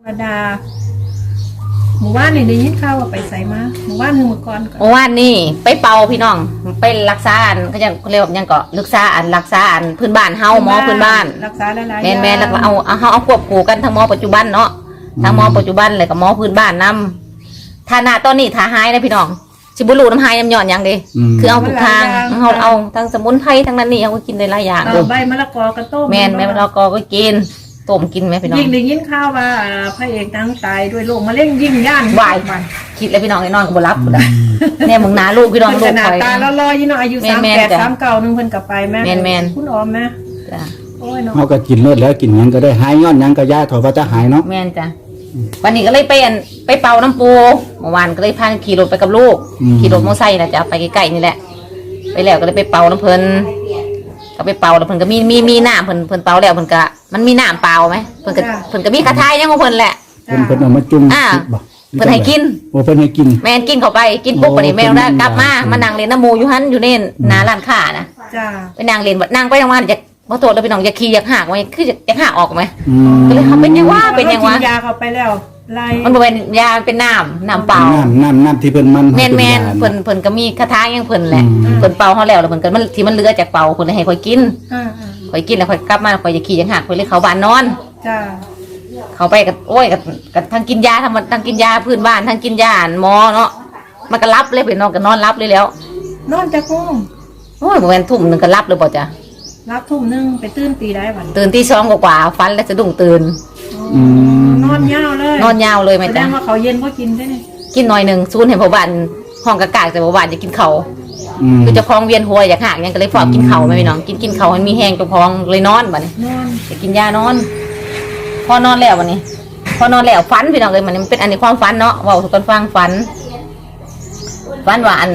ธรรมดาหมู่บ้านนี่ได้ยินข่าวว่าไปใส่มาหมู่บ้านหนึ่งเมื่อก่อนก่อนเมื่อวานนี่ไปเป่าพี่น้องไปรักษาอันก็ยังเรียกว่าหยังก็รักษาอันรักษาอันพื้นบ้านเฮาหมอพื้นบ้าน รักษาหลายๆแม่นแม่นย่แล้วงก็เอาเอาเฮาเอาควบคู่กันทั้งหมอปัจจุบันเนาะทั้งหมอปัจจุบันเลยกับหมอพื้นบ้านนํฐานะตอนนี้ถ้าหายนะพี่น้องสิบ่รู้น้ำหายน้ำหย่อนหยังเดิอืม คือเอาทุกทางเฮาเอาทั้งสมุนไพรทั้งนั้นนี่เอาก็กินได้หลายอย่างเอาใบมะละกอกระต้มแม่นแม่มะละกอก็กิน ต้มกินไหมพี่น้อง ยิ่งได้ยินข่าวว่าอ่าพระเอกดังตายด้วยโรคมะเร็งยิ่งย่านวายคิดแล้วพี่น้องไอ้นอนก็บ่รับพุ่นน่ะแน่มึงหนาลูกพี่น้องเพิ่นลูขกนาดคอย ตาละลอยยี่เนาะอายุแม่สามนแปๆดจ้ะสามเก้าหนึ่งเพิ่นกลับไปแม่แม่นคุณออมแม่จ้ะโอ้ยเนาะเขาก็กินเลือดแล้วกินหยังก็ได้หายย้อนหยังก็ยาถอยว่าจะหายเนาะแม่นจ้ะวันนี้ก็เลยไปอันไปเป่าน้ำปูเมื่อวานก็เลยพาขี่รถไปกับลูก ขี่รถมอเตอร์ไซค์นะจ้ะไปใกล้ๆนี่แหละ ไปแล้วก็เลยไปเป่าน้ำเพลิน ก็ไปเป่าแล้วเพิ่นก็มีมีมีน้ำเพิ่นเพิ่นเป่าแล้วเพิ่นก็มันมีน้ำเปล่าไหมเพิ่นก็เพิ่นก็มีกระทายยังของเพิ่นแหละจ้าเพิ่นเพิ่นเอามาจุ่มอ่า บ่เพิ่นให้กิน โอ้เพิ่นให้กิน แม่นกินเข้าไปกินปุ๊บโอ้วันนี้แม่ได้เพิ่นกลับมาอืมมานั่งเล่นน้ำหมูอยู่หันอยู่เน่นหน้าร้านค้านะจ้า ไปนั่งเล่นบัดนั่งไปนั่งมาอยาก บ่โทษแล้วพี่น้องอยากขี่อยากหักไว้คืออยากอยากหักออกไหมอืมก็เลยเขาเป็นยังว่าเป็นยังวะกินยาเข้าไปแล้วไล่มันบ่เป็นยามันเป็นน้ำน้ำเปล่า น้ำน้ำน้ำที่เพิ่นมันแม่นแม่นให้เพิ่เป็นยาเพิ่นก็มีคาถายังเพิ่นแหละอืม เพิ่นเป่าเฮาแล้วแล้วเพิ่นก็มันที่มันเหลือจากเป่าเพิ่นเลยให้ข่อยกินอ่าอ่าข่อยกินแล้วข่อยกลับมาข่อยจะขี่ยังหักข่อยเลยเข้าบ้านนอนจ้าเขาไปกับโอ้ยกับกับทั้งกินยาทั้งทั้งกินยาพื้นบ้านทั้งกินยาอันหมอเนาะมันก็รับเลยไปนอนก็นอนรับเลยแล้วนอนจากห้องโอ้ยบ่แม่นทุ่มหนึงก็รับเลยบ่จ้ะ รับทุ่มหนึงไปตื่นตีได้บัดตื่นที่สองกว่าๆฟันแล้วจะดุ้งตื่นอืมนอนยาวเลยนอนยาวเลยแม่แสดจ้ะงว่าเขาเย็นก็กินได้เนี่ยกินหน่อยหนึงซูนเห็นพ่อบ้านห้องกะกากแต่พ่อบ้านจะกินเขาวอืมคือเจะพองเวียนหัวอยากหักหยังก็เลยฟอกกินเขาวแม่พี่น้องกินกินเขาวให้มีแห้งเจะพองเลยนอนบัดนี้นอนไปกินยานอน พอนอนแล้ววันนี้ พอนอนแล้วฝันพี่น้องเลยมันมันเป็นอันนี้ความฝันเนาะเว่าทุกคนฟังฝันฝันว่าอัน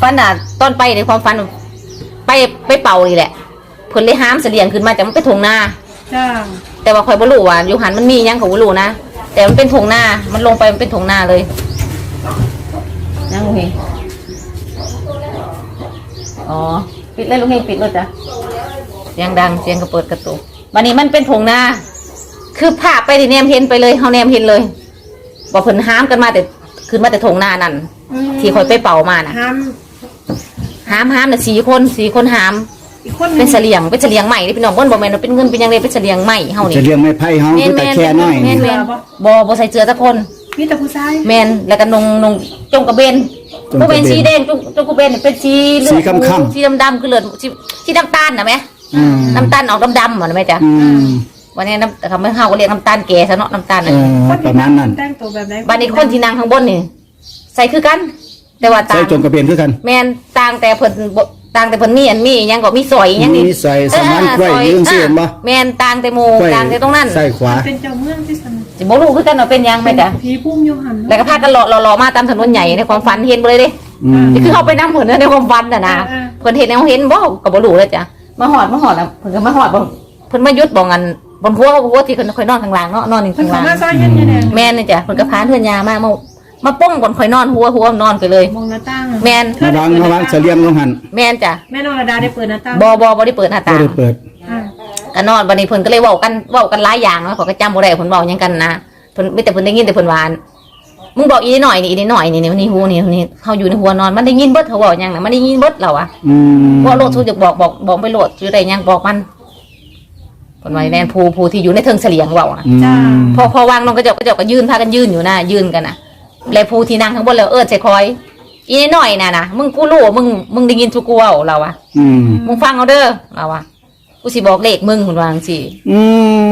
ฝันอะตอนไปในความฝัน ไปไปเป่านี่แหละ เพิ่นเลยห้ามเสลียงขึ้นมาจากมันเป็นทงนาจ้าแต่ว่าคอยบ่รู้ว่าอยู่หันมันมีหยังของบ่รู้นะ แต่มันเป็นทงนามันลงไปมันเป็นทงนาเลยยังลุงเฮงอ๋อ ปิดเลยลุงเฮงปิดเลยจ้ะเสียงดังเสียงกระเปิดกระตุกวันนี้มันเป็นทงนาคือภาพไปที่แนมเห็นไปเลยเฮาแนมเห็นเลยบอกเพิ่นห้ามกันมาแต่ขึ้นมาแต่ทงนานั่นอืมที่คอยไปเป่ามาน่ะห้ามห้ามห้ามน่ะสี่คนสี่คนห้าม อีกคนหเป็นงเสลียงเป็นเสลียงใหม่นี่พี่น้องบ่นบ่แม่นว่าเป็นเงินเป็นหยังไงเป็นเสลียงใหม่เฮานี่ จะเลี้ยงไม้ไผ่เฮาคือแต่แค่น้อยแม่นี่นแม่นบ่บ่ใส่เสื้อสักคน มีแต่ผู้ชายแม่นแล้วก็นงนงจงกระเบนบ่เป็นสีแดงจงจงกระเบนนี่เป็นสีเลือดสีค้ำๆสีดำๆคือเลือดสีสีน้ำตาลน่ะแม่อืมน้ำตาลออกดำๆอะนะแม่จ๊ะอืมวันนี้น้ำทำให้เฮาก็เรียกน้ำตาลแก่ซะเนาะน้ำตาลเอน่ะอประมาณนั้นแต่งตัวแบบไหนบัดนี้คนที่นั่งข้างบนนี่ใส่คือกัน แต่ว่าใส่ต่างจงกระเบนคือกัน แม่นต่างแต่เพิ่นบ่ ต่างแต่เพิ่นมีอันมีหยังก็มีซอยหยังนี่มีใส่สมานกล้วยยืนเสียนบ่แม่นต่างแต่หมู่กล้วยต่างแต่ตรงนั้นใส่ขวาเป็นเจ้าเมืองที่สนสิบ่รู้คือกันว่าเป็นหยังแม่จ๊ะผีพุ่มโยหันเนอะแล้วก็พากันหล่อหล่อๆมาตามถนนใหญ่ในความฝันเห็นบ่เลยเด้อืมนี่คือเขาไปนั่งเพิ่นในความฝันน่ะนะอ่าเพิ่นเห็นแนวเห็นบ่ก็บ่รู้เลยจ้ะมาหอดมาหอดแล้วเพิ่นก็มาหอดบ่เพิ่นมายุดบ่งันบนหัวหัวที่เพิ่นค่อยนอนข้างล่างเนาะนอนอยู่เพิ่นข้างเขาล่างมาซอยเย็นเนี่ยแดงแม่นนี่จ้ะเพิ่นก็พาเพื่อนยามามา มาป้องบนค่อยนอนหัวหัวนอนไปเลย มองหน้าต่างแม่นระวังระวังเสลียงลงหันแม่นจ้ะแม่น้องระดาได้เปิดหน้าต่างบ่บ่บ่ได้เปิดหน้าบ่ต่างได้เปิด อ่าก็นอนบัดนี้เพิ่นก็เลยเว้ากันเว้ากันหลายอย่างแล้วเขาก็จำบ่ได้เพิ่นเว้าหยังกันนะเพิ่นมีแต่เพิ่นได้ยินแต่เพิ่นว่ามึงบอกอีนิดหน่อยนี่อีนิดหน่อยนี่นี่นี่หูนี่นี่เฮาอยู่ในหัวนอนมันได้ยินเบิดเขาเว้าหยังน่ะมันได้ยินเบิดเราอะ อืมบ่โลดสู้จะบอกบอกบอกไปโลดอยู่ได้หยังบอกมันเพิ่นว่าแม่นผู้ผู้ที่อยู่ในเทิงเสลียงเว้านะอืม พอพอวางลงกระจกกระจกก็ยืนพากันยืนอยู่นะยืนกันนะ แล้วผู้ที่นั่งข้างบนแล้วเอิ้นใส่คอย อีนิดหน่อยน่ะนะมึงกูรู้ว่ามึงมึงได้ยินทุกกูเว้าเราอะอืมมึงฟังเอาเด้อเราอะกูสิบอกเลขมึงคุณวาจังสิอื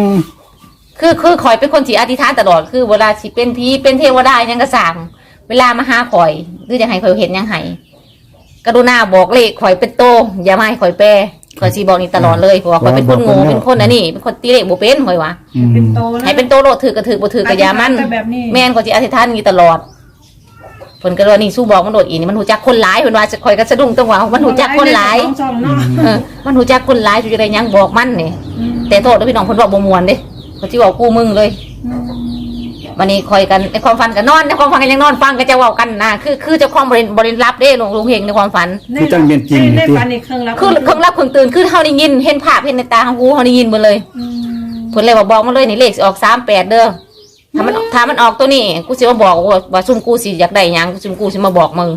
มคือคือคอยเป็นคนที่อธิษฐานตลอดคือเวลาสิเป็นผีเป็นเทวดาหยังก็สั่งเวลามาหาคอยหรือจะให้คอยเห็นหยังไห้กรุณาบอกเลขคอยเป็นโตอย่ามาให้คอยแปร คอยสิบอกนี่ตลอดเลยเพราะว่าคอยเป็นคนโง่เป็นคนอันนี้เป็นคนตีเลขบ่เป็นคอยวะอืมเป็นโตแล้วให้เป็นโตโลดถือกระถือบ่ถือกระยามันอธิษฐานไปแบบนี้แม่นคอยสิอธิษฐานอย่างนี้ตลอดเพิ่นก็เลยว่านี่สู้บอกมันโดดอีนี่มันหูจักคนหลายเพิ่นว่าคอยก็สะดุ้งตรงว่ามันหูจักคนหลาย สองสองเนาะเออมันหูจักคนหลายอยู่จะได้หยังบอกมันนี่อืมแต่โทษเด้อพี่น้องเพิ่นบอกบ่ม่วนเด้เขาสิบอกกูมึงเลย อืม วันนี้คอยกันในความฝันกันนอนในความฝันกันยังนอนฟังก็จะเว้ากันนะคือคือเจ้าของบริบริรับเด้ลุงลุงเฮงในความฝัน คือจังเป็นจริงในที่ฝันอีกเครื่องแล้วคือเครื่องรับเครื่องตื่นคือเฮาได้ยิน เห็นภาพเห็นในตาของกูเฮาได้ยินหมดเลยอืมเพิ่นเลยว่าบอกมาเลยนี่เลขสิออก38เด้อถ้ามันถ้ามันออกตัวนี้กูสิมาบอกว่าว่าซุ่มกูสิอยากได้หยังซุ่มกูสิมาบอกมึง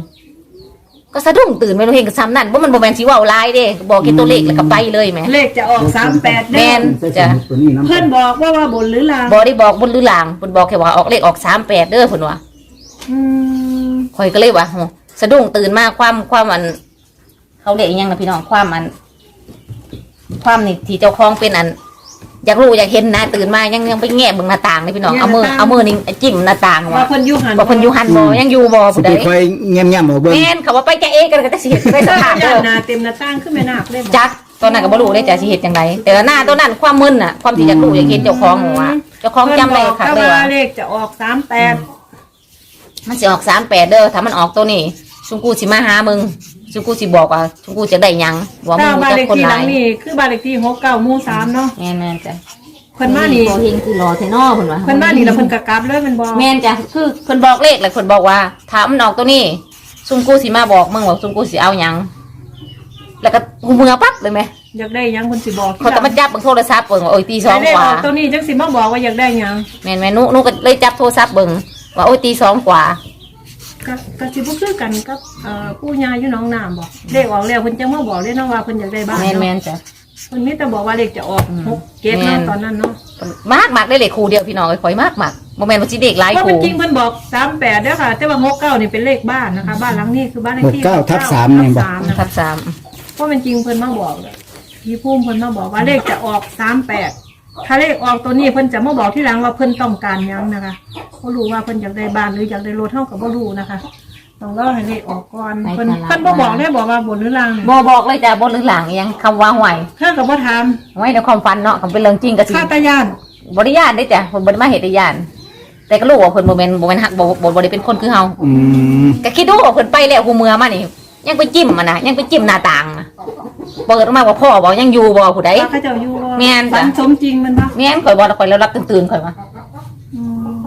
ก็สะดุ้งตื่นไปเราเห็นกับซ้ำนั่นว่ามันบ่แม่นสิเว้าลายเด้บอกแค่ตัวเลขแล้วก็ไปเลยแหมเลขจะออกสามแปดแม่นจ้ะตัวนี้น้ำเพื่อนบอกว่าว่าบนหรือลางบ่ได้บอกบนหรือหลังเพิ่นบอกแค่ว่าออกเลขออก38เด้อเพิ่นว่าอืมข่อยก็เลยว่าโหสะดุ้งตื่นมาความความอัน เขาเรียกอีหยังนะพี่น้องความอัน ความนี่ที่เจ้าของเป็นอัน อยากรู้อยากเห็นนะตื่นมายังยังไปแง่เบิ่งหน้าต่างเลยพี่น้องเอามือเอามือนี่จิ้มหน้าต่างว่าว่าเพิ่นอยู่หันว่าเพิ่นอยู่หันบ่ยังอยู่บ่สิผู้ไปใดคอยแง้มๆเอาเบิ่งแม่นเขาว่าไปจะเอะกันก็จะสิเฮ็ดไปสภาพย่าเด้อนาเต็มหน้าต่างขึ้นแม่นาคเลยบอกจักตอนนั้นก็บ่รู้เลยจะสิเฮ็ดจังไดแต่ว่าหน้าตัวนั้นความมึนน่ะความที่อยากรู้อยากเห็นเจ้าของหมู่ว่าเจ้าของจำได้ค่ะเพิ่นเลยบอกว่าว่าเลขจะออกสามแปดมันสิออก38เด้อถ้ามันออกตัวนี้ ชุมกูสิมาหามึงชุมกูสิบอกว่าชุมกูจะได้หยังว่ามึถ้างบ้านจะเลขคนที่หหลัลางยนี่คือบ้านเลขที่หกเก้าหมู่สามเนาะแม่นๆจ้ะเพิ่นมานี่โเฮงคือรอเทนอเพิ่นว่าเพิ่นมานี่แล้วเพิ่นกะกลับเลยแมันบอกแม่นจ้ะคือเพิ่นบอกเลขแล้วเพิ่นบอกว่าถ้ามันออกตัวนี้ซุมกูสิมาบอกมึงว่าซุมกูสิเอาหยังแล้วก็หูมือปั๊บเลยไหมอยากได้หยังเพิ่นสิบอกเขาก็มาจับเบิ่งโทรศัพท์เบิ่งว่าโอ้ยตีสองเลขกอว่าอกตัวนี้จังสิมาบอกว่าอยากได้หยังแม่นแม่นุนุก็เลยจับโทรศัพท์เบิ่งว่าโอ้ยตีสองกว่า ก็ก็สิบ่คือกันกับเอ่อปู่ย่าอยู่หนองน้ำบอกเลขออกแล้วเพิ่นจังมาบอกเลยเนาะว่าเพิ่นอยากได้บ้านแม่นแม่เนาะนจ้ะ เพิ่นมีแต่บอกว่าเลขจะออกอืมหกเจ็ดแม่เนาะนตอนนั้นเนาะมากมากได้เลขคู่เดียวพี่น้องเอ้ยข่อยมากมากบ่แม่นว่าสิเด็กหลายเพราะคู่มันจริงเพิ่นบอกสามแปดเด้อค่ะ แต่ว่าหกเก้านี่เป็นเลขบ้านนะคะ บ้านหลังนี้คือบ้านเลขที่หกเก้าทับสามเนี่ยบอก ทับสามนะทัคะบสามเพราะมันจริงเพิ่นมาบอกเลยพี่พุ่มเพิ่นมาบอกว่าเลขจะออกสามแปด ถ้าเลขออกตัวนี้เพิ่นจะมาบอกที่หลังว่าเพิ่นต้องการหยังนะคะบ่รู้ว่าเพิ่นอยากได้บ้านหรืออยากได้รถเท่ากับบ่รู้นะคะต้องรอให้เลขออกก่อนเพิ่นเพิ่นบ่บอกได้บอกว่าบนหรือล่างบ่บอกเลยจ้ะบ่หรือหลังอิหยังคำว่าห่วยเพิ่นก็บ่ถามไว้ในความฝันเนาะคำเป็นเรื่องจริงก็สิข้าตายานบริยานได้จ้ะผมบริมาเหตุได้ยานแต่ก็รู้ว่าเพิ่นโมเมนต์โมเมนต์ฮักบ่บ่บ่ได้เป็นคนคือเฮาอืมก็คิดดูว่าเพิ่นไปแล้วหูเมือมานี่ยังไปจิ้มมันนะยังไปจิ้มหน้าต่างอะ เปิดออกมาว่าพ่อบอกยังอยู่บ่ผู้ใด ว่าเขาเจ้าอยู่บ่แม่นจ้ะ ฝันสมจริงมันบ่แม่นข่อยบ่ข่อยแล้วรับตื่นๆข่อยว่าอืม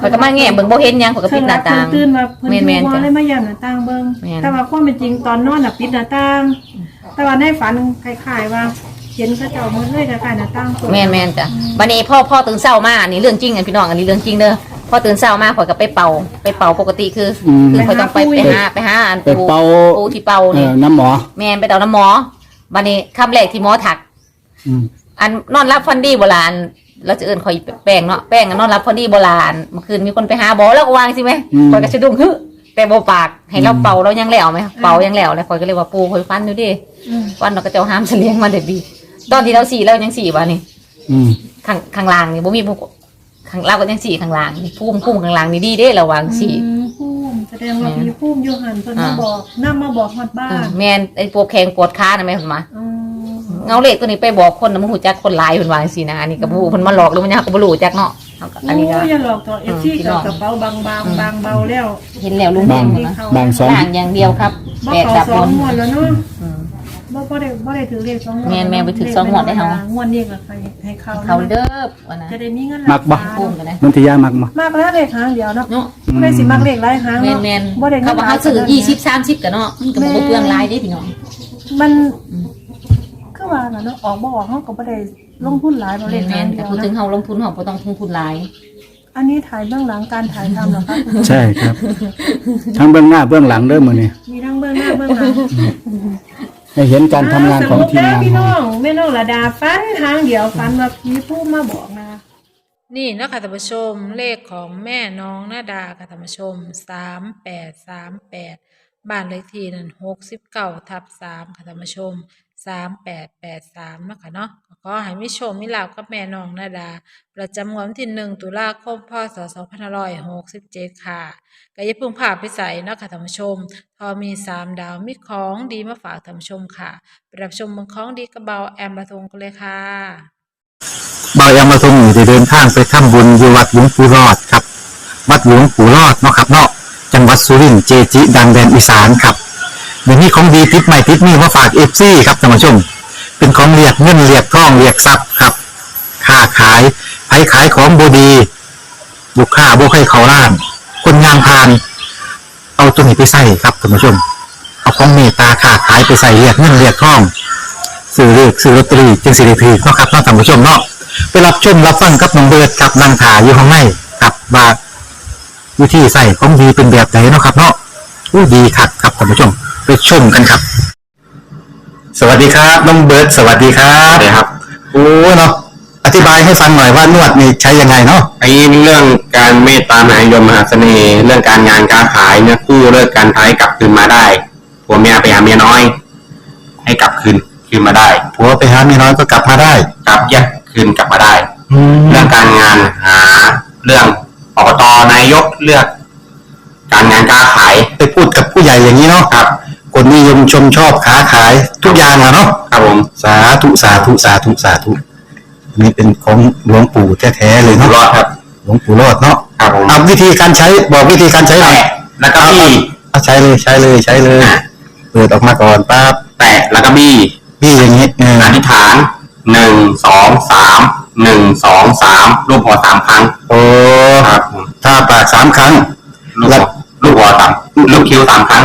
ข่อยก็มาแง่เบิ่งบ่เห็นหยังข่อยก็ปิดหน้าต่างตื่นมาเพิ่นแม่นๆอยู่จ้ะว่าเลยมาย่านหน้าต่างเบิ่งแม่น แต่ว่าความเป็นจริงตอนนอนน่ะปิดหน้าต่าง แต่ว่าในฝันคล้ายๆว่าเห็นเขาเจ้ามือเลยคล้ายๆหน้าต่างเปิด แม่นแม่นจ้ะบัดนี้พ่อพ่อตื่นเช้ามาอันนี้เรื่องจริงอันพี่น้องอันนี้เรื่องจริงเด้อ พ่อตื่นเช้ามาข่อยก็ไปเป่า ไปเป่าปกติคือ อืมคือข่อยต้องไปไปหาไปหาอันไปเป่า ปูที่เป่าเอนี่อน้ำหมอแม่นไปเดาน้ำหมอบัดนี้คำแรกที่หมอถัก อืม อันนอนรับฟันดีโบราณเราจะเอินคอยแป้งเนาะแป้งอะนอนรับฟันดีโบราณเมื่อคืนมีคนไปหาบอแล้วก็วางสิไหมคอยก็สะดุ้งฮึแต่บปากให้เราเป่าเรายังแล้วไหมเป่ายังแล้วเลยคอยก็เลยว่าปูคอยฟันดูดิอืม ฟันเราก็จะเอาห้ามเฉลียงมาเด็ดดี ตอนที่เราสี่เรายังสี่วะนี่อืมข้างข้างล่างนี่บ่มีผู้ ข้างเราก็ยังสี่ข้างล่างนี่พุ่มพุ่มข้างล่างนี่ดีเด้ระวังสี่ อืมภูมิแสดงว่ามีภูมิอยู่หันเพิ่นมาอ่า บอกนํมาบอกฮอดบ้าเออนแม่นไอ้ปวดแข้งปวดขานะแม่ผมมาอืมเงาเลขตัวนี้ไปบอกคนนะมึงหูจักคนหลายคนวาจังสินะอันนี้ก็บรูเพิ่นมาหลอกหรือมันยังก็บ่รู้จักเนาะเอาก็อันนี้ก็ โอ้ยอย่าหลอกตัวเอฟซีพี่กัน้บองกระเป๋าบางบางบางเบาแล้วเห็นแล้วลุงบางเห็นนะบางสอง ล่างอย่างเดียวครับบ่แปดเขาดับสบองนงวดแล้วเนาะอืม บ่บ่ได้บ่ได้ถือเลขสองงวดแม่นแม่ไปถือสองงวดได้เหรอ งวดนี้ก็ให้ให้เขาเขาเด้อวันนะจะได้มีเงินมักบ่พุ่มกันนะนนทิยามักบ่มากแล้วเลขหางเดียวเนาะเนาะไม่ได้สิมักเลขหลายหางแมนเนาะแมนบ่ได้งินเขาบอกเขาซื้อยี่สิบสามสิบกันเนาะมันก็บอกเปลืองหลายเด้พี่น้อง มันคือว่าน่ะเนาะออกบ่ออกเฮาก็บ่ได้ลงทุนหลายบ่แมเลขนแมหางนเดีแต่ยวพูดถึงนะเขาลงทุนเขาบ่ต้องลงทุนหลาย อันนี้ถ่ายเบื้องหลังการถ่ายทำเหรอคะใช่ครับ ทั้งเบื้องหน้าเบื้องหลังเด้อมื้อนี้มีทั้งเบื้องหน้าเบื้องหลัง ให้เห็นการทำงานของทีมงานสรุปแล้วพี่ของน้องแม่น้องระดาฟันทางเดียวฟันว่าผีผู้มาบอกนะนี่นะคะท่านผู้ชมเลขของแม่น้องนาดาค่ะท่านผู้ชมสามแปดสามแปดบ้านเลขที่นั่นหกสิบเก้าทับสามค่ะท่านผู้ชม สามแปดแปดสามนะคะเนาะขอให้มิชมมิลาบกับแม่น้องนาดา ประจำวันที่หนึ่งตุลาคมพศสองพันร้อยหกสิบเจ็ดค่ะก็อย่าเพิ่งพาไปใส่นะคะท่านผู้ชม พอมีสามดาวมีของดีมาฝากท่านผู้ชมค่ะไปรับชมเมืองของดีกระเบาแอมบะทงกันเลยค่ะบายามาทงอยู่ได้เดินทางไปทำบุญอยู่วัดหลวงปู่รอดครับ วัดหลวงปู่รอดเนาะครับเนาะจังหวัดสุรินทร์เจจิ ดังแดนอีสานครับ ดี๋ยวนี้ของดีติดใหม่ติดนี่มาฝากเอฟซีครับท่านผู้ชม เป็นของเรียกเงินเรียกทองเรียกทรัพย์ครับค้าขายไผขายของบดี บุกค้าบุกให้เขาล้านคนงานพาน เอาตัวนี้ไปใส่ครับท่านผู้ชม เอาของเมตตาค้าขายไปใส่เรียกเงินเรียกทองซื้อเลขซื้อลอตเตอรี่จึงสิริพีเนาะครับท่านผู้ชมเนาะไปรับชมรับฟังกับน้องเบิร์ดกับนางถาอยู่ข้างในกับว่าวิธีใส่ของดีเป็นแบบไหนเนาะครับเนาะอู้ดีคักครับท่านผู้ชม ไปชมกันครับ สวัสดีครับน้องเบิร์ดสวัสดีครับสวัสดีครับโอ้เนาะอธิบายให้ฟังหน่อยว่านวดนี่ใช้ยังไงเนาะไอ้เรื่องการเมตตามหานิยมมหาเสน่ห์เรื่องการงานการขายเนี่ยกู้เลิกการท้ายกลับคืนมาได้ผัวเมียไปหาเมียน้อย ให้กลับคืนคืนมาได้ผัวไปหาเมียน้อยก็กลับมาได้กลับแยกคืนกลับมาได้แล้เรื่วองการงานหาเรื่องอบตนายกเลือก การงานการขาย ไปพูดกับผู้ใหญ่อย่างนี้เนาะครับ คนนิยมชมชอบค้าขายทุกอย่างอะเนาะครับผมสาธุสาธุสาธุสาธุอันนี้เป็นของหลวงปู่แท้ๆเลยอยู่เนาะรอดครับหลวงปู่รอดเนาะครับผมเอาวิธีการใช้บอกวิธีการใช้หน่อยแตะแล้วก็บี้เอาใช้เลยใช้เลยใช้เลยเปิดออกมาก่อนปั๊บแตะแล้วก็บี้พี่อย่างนี้เอออธิษฐานหนึ่งสองสามหนึ่งสองสามรูปหัวสามครั้งโอ้ครับผมถ้าปากสามครั้งลูกหัวลูกหัวสามลูกคิ้วสามครั้ง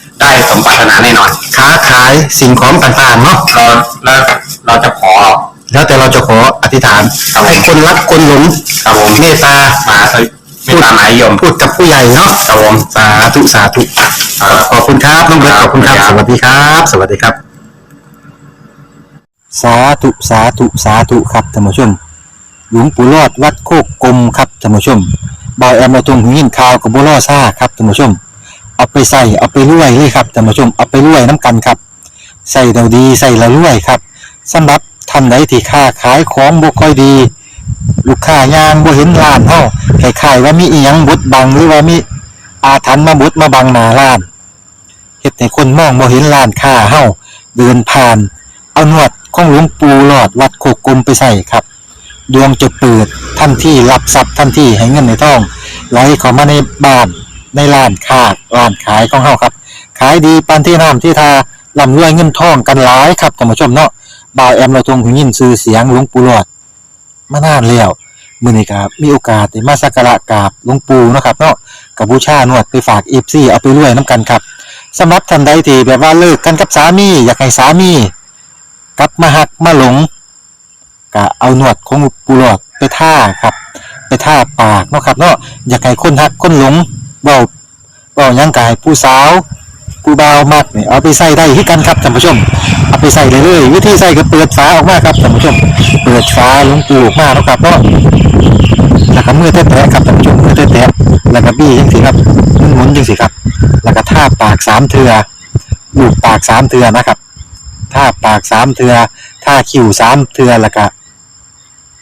ได้สมปรารถนาแน่นอนค้าขายสิ่งของต่างๆเนาะเราแล้วเราจะขอ แล้วแต่เราจะขออธิษฐานให้คนรักคนหลงครับผมเมตตามาไม่ตามหมายยมพูดกับผู้ใหญ่เนาะครับผม สาธุสาธุขอบคุณครับน้องเบิร์ตขอบคุณครับ สวัสดีครับ สวัสดีครับ สาธุสาธุสาธุครับท่านผู้ชม หลวงปู่รอดวัดโคกกลมครับท่านผู้ชมบอยแอมมาตรงหูยินข่าวกับบัวล่อซ่าครับท่านผู้ชม เอาไปใส่เอาไปรวยเลยครับท่านผู้ชมเอาไปรวยน้ำกันครับใส่เราดีใส่เรารวยครับสำหรับท่านใดที่ค้าขายของบ่ค่อยดี ลูกค้ายางบ่เห็นร้านเฮาคล้ายๆว่ามีอีหยังบดบังหรือว่ามีอาถรรพ์มาบดมาบังหน้าร้านเฮ็ดให้คนมองบ่เห็นร้านค้าเฮาเดินผ่านเอาหนวดของหลวงปู่หลอดวัดโคกกลมไปใส่ครับ ดวงจะเปิดทันที่รับทรัพย์ทันที่ให้เงินในท้องไหลเข้ามาในบ้าน ในร้านค้าร้านขายของเฮาครับ ขายดีปานที่น้ำที่ทาร่ำรวยเงินทองกันหลายครับท่านผู้ชมเนาะบ่าวแอมเราทรงหูยินชื่อเสียงหลวงปู่หลอดมานานแล้วมื้อนี้ครับมีโอกาสได้มาสักการะกราบหลวงปู่เนาะครับเนาะกับบูชาหนวดไปฝาก FC เอาไปรวยน้ำกันครับสำหรับท่านใดที่แบบว่าเลิกกันกับสามี อยากให้สามีกลับมาหักมาหลงก็เอาหนวดของปูหลอดไปท่าครับ ไปท่าปากเนาะครับเนาะอยากให้คนหักคนหลง เบาเบายังกายผู้สาวผู้บ่ามากเนี่ยเอาไปใส่ได้ที่กันครับท่านผู้ชม เอาไปใส่เลย วิธีใส่ก็เปิดฝาออกมาครับท่านผู้ชม เปิดฝาลงปูออกมาเนาะครับเนาะแล้วก็มือแตะๆครับท่านผู้ชมมือแตะๆแล้วก็บี้จังสิครับหมุนๆจังสิครับ แล้วก็ท่าปากสามเทือลูบปากสามเทือนะครับท่าปากสามเทือท่าคิ้วสามเทือแล้วก็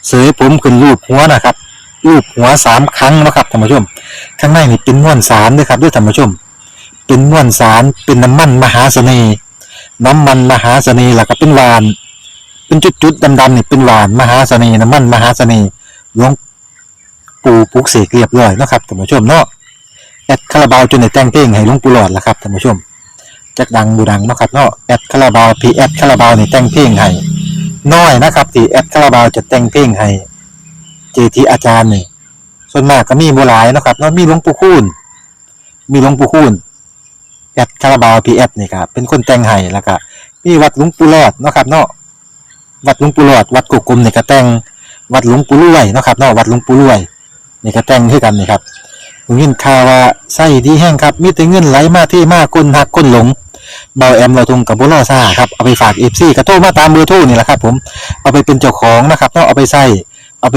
เสยผมขึ้นรูปหัวนะครับรูปหัวสามครั้งนะครับท่านผู้ชม ข้างในนี่เป็นมวนสารด้วยครับด้วยท่านผู้ชม เป็นมวนสารเป็นน้ำมันมหาเสน่ห์น้ำมันมหาเสน่ห์แล้วก็เป็นหวาน เป็นจุดๆดำๆนี่เป็นหวานมหาเสน่ห์น้ำมันมหาเสน่ห์หลวงปู่ปลุกเสกเรียบร้อยนะครับท่านผู้ชมเนาะแอดคาราบาวจนได้แต่งเพลงให้หลวงปู่หลอดล้วครับท่านผู้ชมจักดังบูดังนาะครับเนาะแอดคาราบาวพีแอดคาราบาวนี่แต่งเพลงให้น้อยนะครับที่แอดคาราบาวจะแต่งเพลงให้เจทีอาจารย์นี่ ส่วนมากก็มีบ่หลายนะครับเนาะมีหลวงปู่คูณมีหลวงปู่คูณแอดคาราบาวพีแอดนี่ครับเป็นคนแต่งให้แล้วก็มีวัดหลวงปู่รอดนะครับ เนาะวัดหลวงปู่รอด วัดกุกกลมนี่ก็แต่งวัดหลวงปู่รวยนะครับเนาะวัดหลวงปู่รวยนี่ก็แต่งคือกันนี่ครับผมยินข่าว่าไส้ดีแห้งครับ มีแต่เงินไหลมาที่มากคนหักคนหลงเบาแอมเราทงกับบุรอซ่าครับเอาไปฝากเอฟซีกระโทรมาตามเบอร์โทรนี่แหละครับผมเอาไปเป็นเจ้าของนะครับต้องเอาไปใส่เอาไป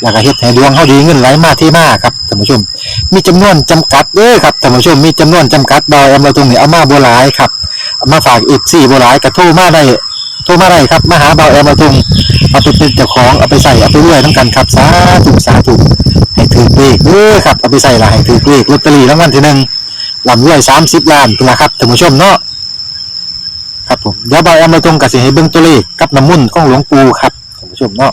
แล้วก็เฮ็ดให้ดวงเฮาดีเงินไหลมาที่มาครับท่านผู้ชม มีจำนวนจำกัดเด้อครับท่านผู้ชมมีจำนวนจำกัดดอยเอามาตรงนี้เอามาบ่หลายครับเอามาฝากอีก4บ่หลายก็โทรมาได้โทรมาได้ครับมาหาเบาแอมมาตรงเอาไปเป็นเจ้าของเอาไปใส่เอาไปรวยนํกันครับสาธุสาธุให้ถือเลขเด้อครับเอาไปใส่ละให้ถือเลขลอตเตอรี่รางวัลที่หนึ่งลำรวย30ล้านพุ่นล่ะครับท่านผู้ชมเนาะครับผมเดี๋ยวบายเอามาตรงกับสิให้เบิ่งตัวเลขกับน้ำมุ่นของหลวงปู่ครับท่านผู้ชมเนาะ